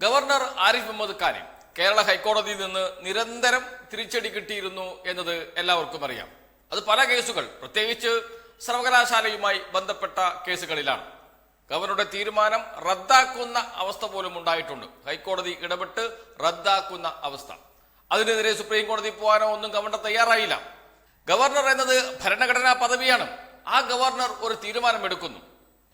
Governor Arif Muhammad ഖാനെ കേരള ഹൈക്കോടതിയിൽ നിന്ന് നിരന്തരം തിരിച്ചടി കിട്ടിയിരുന്നു എന്നത് എല്ലാവർക്കും അറിയാം. അത് പല കേസുകൾ പ്രത്യേകിച്ച് സർവകലാശാലയുമായി ബന്ധപ്പെട്ട കേസുകളിലാണ്. ഗവർണറുടെ തീരുമാനം റദ്ദാക്കുന്ന അവസ്ഥ പോലും ഉണ്ടായിട്ടുണ്ട്. ഹൈക്കോടതി ഇടപെട്ട് റദ്ദാക്കുന്ന അവസ്ഥ. അതിനെതിരെ സുപ്രീം കോടതി പോകാനോ ഒന്നും ഗവർണർ തയ്യാറായില്ല. ഗവർണർ എന്നത് ഭരണഘടനാ പദവിയാണ്. ആ ഗവർണർ ഒരു തീരുമാനം എടുക്കുന്നു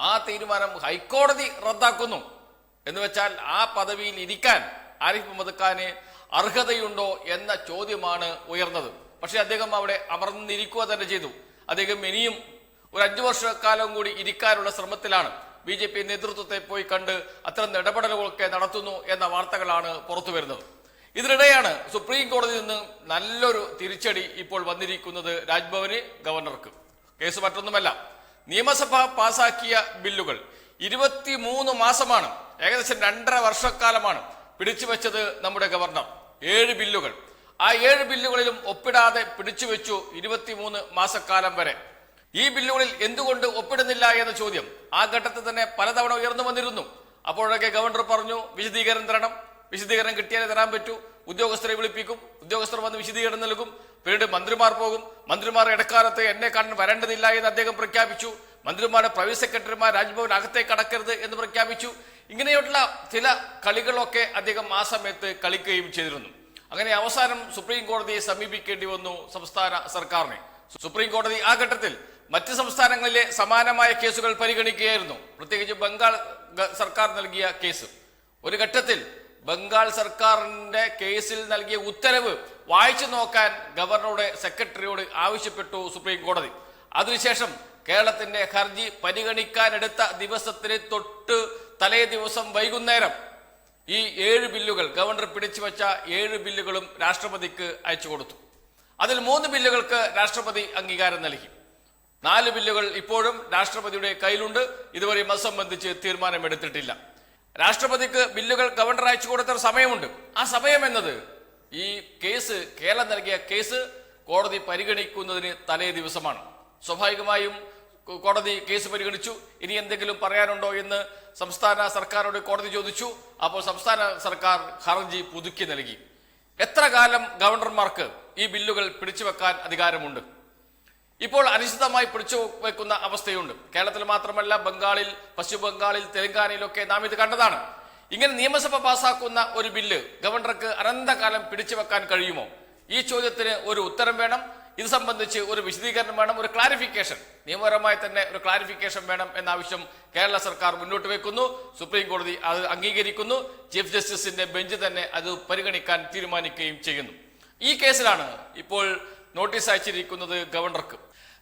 ആ തീരുമാനം ഹൈക്കോടതി റദ്ദാക്കുന്നു. എന്ന് വെച്ചാൽ ആ പദവിയിൽ ഇരിക്കാൻ ആരിഫ് മുഹമ്മദ് ഖാന് അർഹതയുണ്ടോ എന്ന ചോദ്യമാണ് ഉയർന്നത്. പക്ഷെ അദ്ദേഹം അവിടെ അമർന്നിരിക്കുക തന്നെ ചെയ്തു. അദ്ദേഹം ഇനിയും ഒരു അഞ്ചു വർഷക്കാലം കൂടി ഇരിക്കാനുള്ള ശ്രമത്തിലാണ് ബി ജെ പി നേതൃത്വത്തെ പോയി കണ്ട് അത്തരം ഇടപെടലുകളൊക്കെ നടത്തുന്നു എന്ന വാർത്തകളാണ് പുറത്തു വരുന്നത്. ഇതിനിടെയാണ് സുപ്രീം കോടതിയിൽ നിന്ന് നല്ലൊരു തിരിച്ചടി ഇപ്പോൾ വന്നിരിക്കുന്നത് രാജ്ഭവന് ഗവർണർക്ക്. കേസ് മറ്റൊന്നുമല്ല. നിയമസഭ പാസാക്കിയ ബില്ലുകൾ. ഇരുപത്തിമൂന്ന് മാസമാണ് ഏകദേശം രണ്ടര വർഷക്കാലമാണ് പിടിച്ചു വെച്ചത് നമ്മുടെ ഗവർണർ. ഏഴ് ബില്ലുകൾ. ആ ഏഴ് ബില്ലുകളിലും ഒപ്പിടാതെ പിടിച്ചു വെച്ചു ഇരുപത്തിമൂന്ന് മാസക്കാലം വരെ. ഈ ബില്ലുകളിൽ എന്തുകൊണ്ട് ഒപ്പിടുന്നില്ല എന്ന ചോദ്യം ആ ഘട്ടത്തിൽ തന്നെ പലതവണ ഉയർന്നു വന്നിരുന്നു. അപ്പോഴൊക്കെ ഗവർണർ പറഞ്ഞു വിശദീകരണം തരണം. വിശദീകരണം കിട്ടിയാലേ തരാൻ പറ്റൂ. ഉദ്യോഗസ്ഥരെ വിളിപ്പിക്കും. ഉദ്യോഗസ്ഥർ വന്ന് വിശദീകരണം നൽകും. പിന്നീട് മന്ത്രിമാർ പോകും. മന്ത്രിമാർ ഇടക്കാലത്ത് എന്നെ കാണാൻ വരേണ്ടതില്ല എന്ന് അദ്ദേഹം പ്രഖ്യാപിച്ചു. മന്ത്രിമാരുടെ പ്രൈവറ്റ് സെക്രട്ടറിമാർ രാജ്ഭവൻ അകത്തേക്ക് കടക്കരുത് എന്ന് പ്രഖ്യാപിച്ചു. ഇങ്ങനെയുള്ള ചില കളികളൊക്കെ അദ്ദേഹം ആ സമയത്ത് കളിക്കുകയും ചെയ്തിരുന്നു. അങ്ങനെ അവസാനം സുപ്രീം കോടതിയെ സമീപിക്കേണ്ടി വന്നു സംസ്ഥാന സർക്കാരിനെ. സുപ്രീം കോടതി ആ ഘട്ടത്തിൽ മറ്റ് സംസ്ഥാനങ്ങളിലെ സമാനമായ കേസുകൾ പരിഗണിക്കുകയായിരുന്നു. പ്രത്യേകിച്ച് ബംഗാൾ സർക്കാർ നൽകിയ കേസ്. ഒരു ഘട്ടത്തിൽ ബംഗാൾ സർക്കാരിന്റെ കേസിൽ നൽകിയ ഉത്തരവ് വായിച്ചു നോക്കാൻ ഗവർണറുടെ സെക്രട്ടറിയോട് ആവശ്യപ്പെട്ടു സുപ്രീം കോടതി. അതിനുശേഷം കേരളത്തിന്റെ ഹർജി പരിഗണിക്കാനെടുത്ത ദിവസത്തിന് തൊട്ട് തലേ ദിവസം വൈകുന്നേരം ഈ ഏഴ് ബില്ലുകൾ ഗവർണർ പിടിച്ചുവെച്ച ഏഴ് ബില്ലുകളും രാഷ്ട്രപതിക്ക് അയച്ചു കൊടുത്തു. അതിൽ മൂന്ന് ബില്ലുകൾക്ക് രാഷ്ട്രപതി അംഗീകാരം നൽകി. നാല് ബില്ലുകൾ ഇപ്പോഴും രാഷ്ട്രപതിയുടെ കയ്യിലുണ്ട്. ഇതുവരെയും അത് സംബന്ധിച്ച് തീരുമാനമെടുത്തിട്ടില്ല. രാഷ്ട്രപതിക്ക് ബില്ലുകൾ ഗവർണർ അയച്ചു കൊടുത്ത സമയമുണ്ട്. ആ സമയം എന്നത് ഈ കേസ് കേരളം നൽകിയ കേസ് കോടതി പരിഗണിക്കുന്നതിന് തലേ ദിവസമാണ്. സ്വാഭാവികമായും കോടതി കേസ് പരിഗണിച്ചു. ഇനി എന്തെങ്കിലും പറയാനുണ്ടോ എന്ന് സംസ്ഥാന സർക്കാരോട് കോടതി ചോദിച്ചു. അപ്പോൾ സംസ്ഥാന സർക്കാർ ഹർജി പുതുക്കി നൽകി. എത്ര കാലം ഗവർണർമാർക്ക് ഈ ബില്ലുകൾ പിടിച്ചു വെക്കാൻ അധികാരമുണ്ട്? ഇപ്പോൾ അനിശ്ചിതമായി പിടിച്ചു വെക്കുന്ന അവസ്ഥയുണ്ട്. കേരളത്തിൽ മാത്രമല്ല ബംഗാളിൽ പശ്ചിമ ബംഗാളിൽ തെലങ്കാനയിലൊക്കെ നാം ഇത് കണ്ടതാണ്. ഇങ്ങനെ നിയമസഭ പാസാക്കുന്ന ഒരു ബില്ല് ഗവർണർക്ക് അനന്തകാലം പിടിച്ചു വെക്കാൻ കഴിയുമോ? ഈ ചോദ്യത്തിന് ഒരു ഉത്തരം വേണം. ഇത് സംബന്ധിച്ച് ഒരു വിശദീകരണം വേണം ഒരു ക്ലാരിഫിക്കേഷൻ നിയമപരമായി തന്നെ ഒരു ക്ലാരിഫിക്കേഷൻ വേണം എന്ന ആവശ്യം കേരള സർക്കാർ മുന്നോട്ട് വെക്കുന്നു. സുപ്രീം കോടതി അത് അംഗീകരിക്കുന്നു. ചീഫ് ജസ്റ്റിസിന്റെ ബെഞ്ച് തന്നെ അത് പരിഗണിക്കാൻ തീരുമാനിക്കുകയും ചെയ്യുന്നു. ഈ കേസിലാണ് ഇപ്പോൾ നോട്ടീസ് അയച്ചിരിക്കുന്നത് ഗവർണർക്ക്.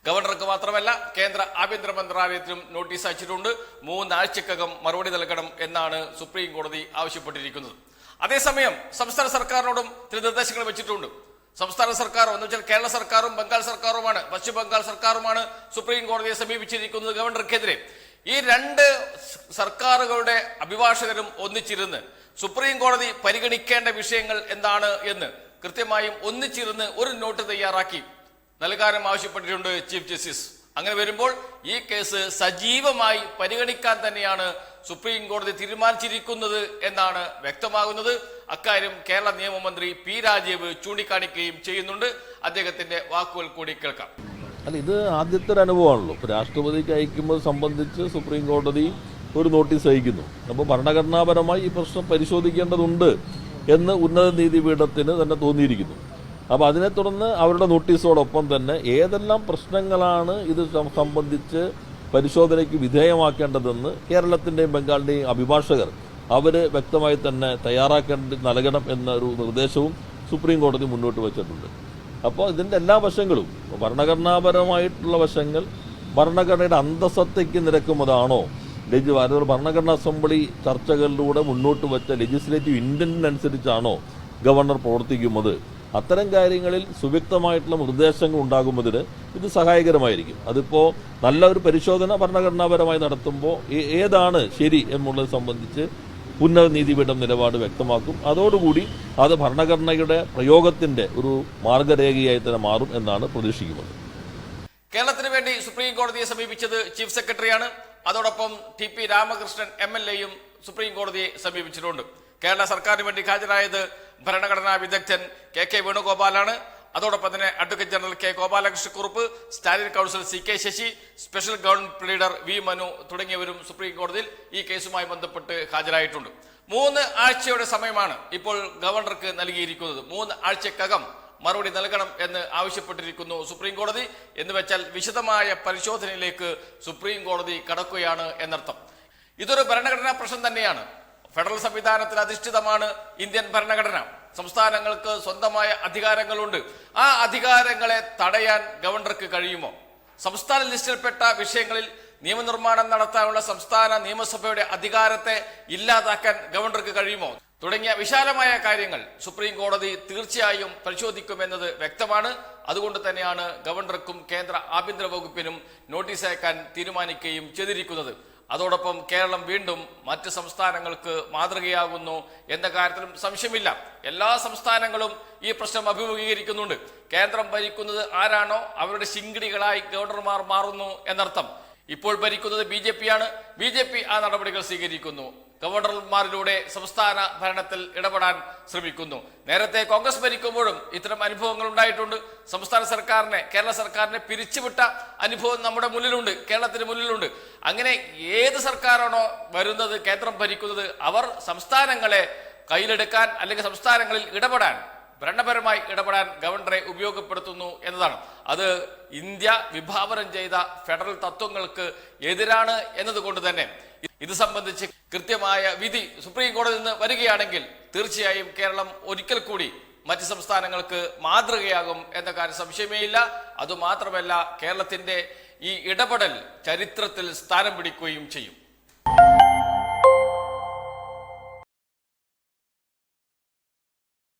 ഗവർണർക്ക് മാത്രമല്ല കേന്ദ്ര ആഭ്യന്തര മന്ത്രാലയത്തിനും നോട്ടീസ് അയച്ചിട്ടുണ്ട്. മൂന്നാഴ്ചക്കകം മറുപടി നൽകണം എന്നാണ് സുപ്രീം കോടതി ആവശ്യപ്പെട്ടിരിക്കുന്നത്. അതേസമയം സംസ്ഥാന സർക്കാരിനോടും ചില നിർദ്ദേശങ്ങൾ വെച്ചിട്ടുണ്ട്. സംസ്ഥാന സർക്കാർ എന്ന് വെച്ചാൽ കേരള സർക്കാരും ബംഗാൾ സർക്കാരുമാണ് പശ്ചിമ ബംഗാൾ സർക്കാരുമാണ് സുപ്രീം കോടതിയെ സമീപിച്ചിരിക്കുന്നത് ഗവർണർക്കെതിരെ. ഈ രണ്ട് സർക്കാരുകളുടെ അഭിഭാഷകരും ഒന്നിച്ചിരുന്ന് സുപ്രീം കോടതി പരിഗണിക്കേണ്ട വിഷയങ്ങൾ എന്താണ് എന്ന് കൃത്യമായും ഒന്നിച്ചിരുന്ന് ഒരു നോട്ട് തയ്യാറാക്കി നൽകാനും ആവശ്യപ്പെട്ടിട്ടുണ്ട് ചീഫ് ജസ്റ്റിസ്. അങ്ങനെ വരുമ്പോൾ ഈ കേസ് സജീവമായി പരിഗണിക്കാൻ തന്നെയാണ് സുപ്രീം കോടതി തീരുമാനിച്ചിരിക്കുന്നത് എന്നാണ് വ്യക്തമാകുന്നത്. അക്കാര്യം കേരള നിയമമന്ത്രി പി രാജീവ് ചൂണ്ടിക്കാണിക്കുകയും ചെയ്യുന്നുണ്ട്. അദ്ദേഹത്തിന്റെ വാക്കുകൾ കൂടി കേൾക്കാം. അല്ല ഇത് ആദ്യത്തെ ഒരു അനുഭവമാണല്ലോ. ഇപ്പോൾ രാഷ്ട്രപതിക്ക് അയക്കുമ്പോൾ സംബന്ധിച്ച് സുപ്രീം കോടതി ഒരു നോട്ടീസ് അയക്കുന്നു. അപ്പോൾ ഭരണഘടനാപരമായി ഈ പ്രശ്നം പരിശോധിക്കേണ്ടതുണ്ട് എന്ന് ഉന്നത നീതിപീഠത്തിന് തന്നെ തോന്നിയിരിക്കുന്നു. അപ്പോൾ അതിനെ തുടർന്ന് അവരുടെ നോട്ടീസോടൊപ്പം തന്നെ ഏതെല്ലാം പ്രശ്നങ്ങളാണ് ഇത് സംബന്ധിച്ച് പരിശോധനയ്ക്ക് വിധേയമാക്കേണ്ടതെന്ന് കേരളത്തിന്റെയും ബംഗാളിന്റെയും അഭിഭാഷകർ അവർ വ്യക്തമായി തന്നെ തയ്യാറാക്കേണ്ടി നൽകണം എന്നൊരു നിർദ്ദേശവും സുപ്രീം കോടതി മുന്നോട്ട് വച്ചിട്ടുണ്ട്. അപ്പോൾ ഇതിന്റെ എല്ലാ വശങ്ങളും ഭരണഘടനാപരമായിട്ടുള്ള വശങ്ങൾ ഭരണഘടനയുടെ അന്തസത്തയ്ക്ക് നിരക്കുന്നതാണോ അതായത് ഭരണഘടനാ അസംബ്ലി ചർച്ചകളിലൂടെ മുന്നോട്ട് വെച്ച ലെജിസ്ലേറ്റീവ് ഇന്റന്റിനനുസരിച്ചാണോ ഗവർണർ പ്രവർത്തിക്കുന്നത്? അത്തരം കാര്യങ്ങളിൽ സുവ്യക്തമായിട്ടുള്ള നിർദ്ദേശങ്ങൾ ഉണ്ടാകുന്നതിന് ഇത് സഹായകരമായിരിക്കും. അതിപ്പോൾ നല്ല ഒരു പരിശോധന ഭരണഘടനാപരമായി നടത്തുമ്പോൾ ഏതാണ് ശരി എന്നുള്ളത് സംബന്ധിച്ച് ഉന്നത നിലപാട് വ്യക്തമാക്കും. അതോടുകൂടി അത് ഭരണഘടനയുടെ പ്രയോഗത്തിന്റെ ഒരു മാർഗരേഖയായി തന്നെ മാറും എന്നാണ് പ്രതീക്ഷിക്കുന്നത്. കേരളത്തിന് വേണ്ടി സുപ്രീം കോടതിയെ സമീപിച്ചത് ചീഫ് സെക്രട്ടറിയാണ്. അതോടൊപ്പം T P Ramakrishnan M L എയും സുപ്രീം കോടതിയെ സമീപിച്ചിട്ടുണ്ട്. കേരള സർക്കാരിന് വേണ്ടി ഹാജരായത് ഭരണഘടനാ വിദഗ്ധൻ കെ കെ വേണുഗോപാലാണ്. അതോടൊപ്പം തന്നെ advocate general K Gopalakrishna Kurup standing counsel C K Sasi special government leader V Manu തുടങ്ങിയവരും സുപ്രീം കോടതിയിൽ ഈ കേസുമായി ബന്ധപ്പെട്ട് ഹാജരായിട്ടുണ്ട്. മൂന്ന് ആഴ്ചയുടെ സമയമാണ് ഇപ്പോൾ ഗവർണർക്ക് നൽകിയിരിക്കുന്നത്. മൂന്ന് ആഴ്ചക്കകം മറുപടി നൽകണം എന്ന് ആവശ്യപ്പെട്ടിരിക്കുന്നു സുപ്രീം കോടതി. എന്ന് വെച്ചാൽ വിശദമായ പരിശോധനയിലേക്ക് സുപ്രീം കോടതി കടക്കുകയാണ് എന്നർത്ഥം. ഇതൊരു ഭരണഘടനാ പ്രശ്നം തന്നെയാണ്. ഫെഡറൽ സംവിധാനത്തിൽ അധിഷ്ഠിതമാണ് ഇന്ത്യൻ ഭരണഘടന. സംസ്ഥാനങ്ങൾക്ക് സ്വന്തമായ അധികാരങ്ങളുണ്ട്. ആ അധികാരങ്ങളെ തടയാൻ ഗവർണർക്ക് കഴിയുമോ? സംസ്ഥാന ലിസ്റ്റിൽപ്പെട്ട വിഷയങ്ങളിൽ നിയമനിർമ്മാണം നടത്താനുള്ള സംസ്ഥാന നിയമസഭയുടെ അധികാരത്തെ ഇല്ലാതാക്കാൻ ഗവർണർക്ക് കഴിയുമോ? തുടങ്ങിയ വിശാലമായ കാര്യങ്ങൾ സുപ്രീം കോടതി തീർച്ചയായും പരിശോധിക്കുമെന്നത് വ്യക്തമാണ്. അതുകൊണ്ട് തന്നെയാണ് ഗവർണർക്കും കേന്ദ്ര ആഭ്യന്തര വകുപ്പിനും നോട്ടീസ് അയക്കാൻ തീരുമാനിക്കുകയും ചെയ്തിരിക്കുന്നത്. അതോടൊപ്പം കേരളം വീണ്ടും മറ്റ് സംസ്ഥാനങ്ങൾക്ക് മാതൃകയാകുന്നു എന്ന കാര്യത്തിലും സംശയമില്ല. എല്ലാ സംസ്ഥാനങ്ങളും ഈ പ്രശ്നം അഭിമുഖീകരിക്കുന്നുണ്ട്. കേന്ദ്രം ഭരിക്കുന്നത് ആരാണോ അവരുടെ ശിങ്കിടികളായി ഗവർണർമാർ മാറുന്നു എന്നർത്ഥം. ഇപ്പോൾ ഭരിക്കുന്നത് B J B J P ആ നടപടികൾ സ്വീകരിക്കുന്നു. ഗവർണർമാരിലൂടെ സംസ്ഥാന ഭരണത്തിൽ ഇടപെടാൻ ശ്രമിക്കുന്നു. നേരത്തെ കോൺഗ്രസ് ഭരിക്കുമ്പോഴും ഇത്തരം അനുഭവങ്ങൾ ഉണ്ടായിട്ടുണ്ട്. സംസ്ഥാന സർക്കാരിനെ കേരള സർക്കാരിനെ പിരിച്ചുവിട്ട അനുഭവം നമ്മുടെ മുന്നിലുണ്ട് കേരളത്തിന് മുന്നിലുണ്ട്. അങ്ങനെ ഏത് സർക്കാരാണോ വരുന്നത് കേന്ദ്രം ഭരിക്കുന്നത് അവർ സംസ്ഥാനങ്ങളെ കയ്യിലെടുക്കാൻ അല്ലെങ്കിൽ സംസ്ഥാനങ്ങളിൽ ഇടപെടാൻ ഭരണപരമായി ഇടപെടാൻ ഗവർണറെ ഉപയോഗപ്പെടുത്തുന്നു എന്നതാണ്. അത് ഇന്ത്യ വിഭാവനം ചെയ്ത ഫെഡറൽ തത്വങ്ങൾക്ക് എതിരാണ് എന്നതുകൊണ്ട് തന്നെ ഇത് സംബന്ധിച്ച് കൃത്യമായ വിധി സുപ്രീം കോടതി നിന്ന് വരികയാണെങ്കിൽ തീർച്ചയായും കേരളം ഒരിക്കൽ കൂടി മറ്റ് സംസ്ഥാനങ്ങൾക്ക് മാതൃകയാകും എന്ന കാര്യം സംശയമേ ഇല്ല. അതുമാത്രമല്ല കേരളത്തിന്റെ ഈ ഇടപെടൽ ചരിത്രത്തിൽ സ്ഥാനം പിടിക്കുകയും ചെയ്യും.